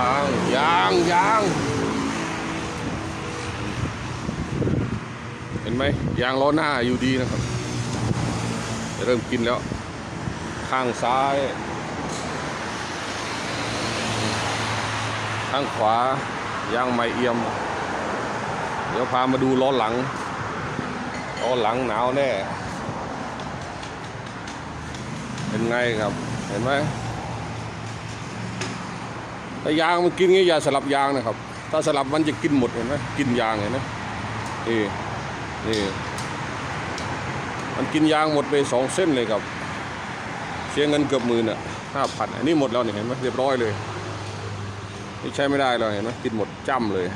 างยาง เห็นไหมยางล้อหน้าอยู่ดีนะครับเริ่มกินแล้ว ข้างซ้าย ข้างขวายางไม่เอี่ยม เดี๋ยวพามาดูล้อหลังล้อหลังหนาวแน่ เป็นไงครับ เห็นไหม ถ้ายางมันกินงี้อย่าสลับยางนะครับ ถ้าสลับมันจะกินหมดเห็นไหมกินยางเห็นไหมนี่นี่มันกินยางหมดไปสองเส้นเลยครับ เสียเงินเกือบหมื่นอะห้าพันอันนี้หมดแล้วนี่เห็นไหมเรียบร้อยเลยนี่ใช้ไม่ได้แล้วเห็นไหมกินหมดจ้ำเลย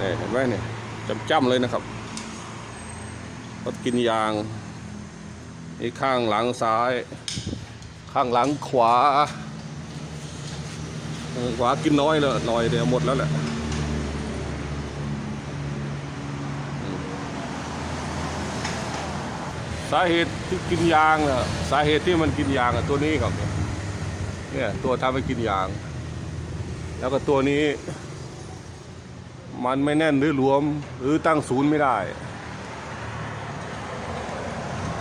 นี่เห็นไหมเนี่ยจำจ้ำเลยนะครับรถกินยางนี่ข้างหลังซ้าย ข้างหลังขวา เออขวากินน้อยเลยหน่อยเดียวหมดแล้วแหละสาเหตุที่กินยางน่ะสาเหตุที่มันกินยางอะตัวนี้ครับเนี่ยตัวทำให้กินยาง แล้วก็ตัวนี้ มันไม่แน่นหรือหลวม หรือตั้งศูนย์ไม่ได้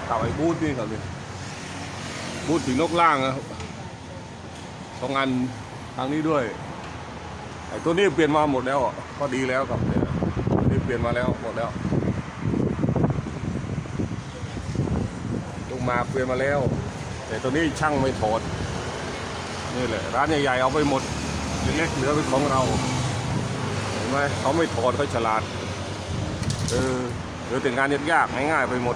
ตับไอ้บูธนี่ครับนี่บูธถึงนกล่างนะครับสองอัน ทางนี้ด้วยไอ้ตัวนี้เปลี่ยนมาหมดแล้วอะก็ดีแล้วครับนี่ยตัวนี้เปลี่ยนมาแล้วหมดแล้วลงมาเปลี่ยนมาแล้ว แต่ตัวนี้ช่างไม่ถอดนี่แหละร้านใหญ่ๆเอาไปหมดเล็กๆเหลือเป็นของเราเห็นไหมเขาไม่ถอดเขาฉลาดเออเหลือแต่งานยากๆง่ายๆไปหมด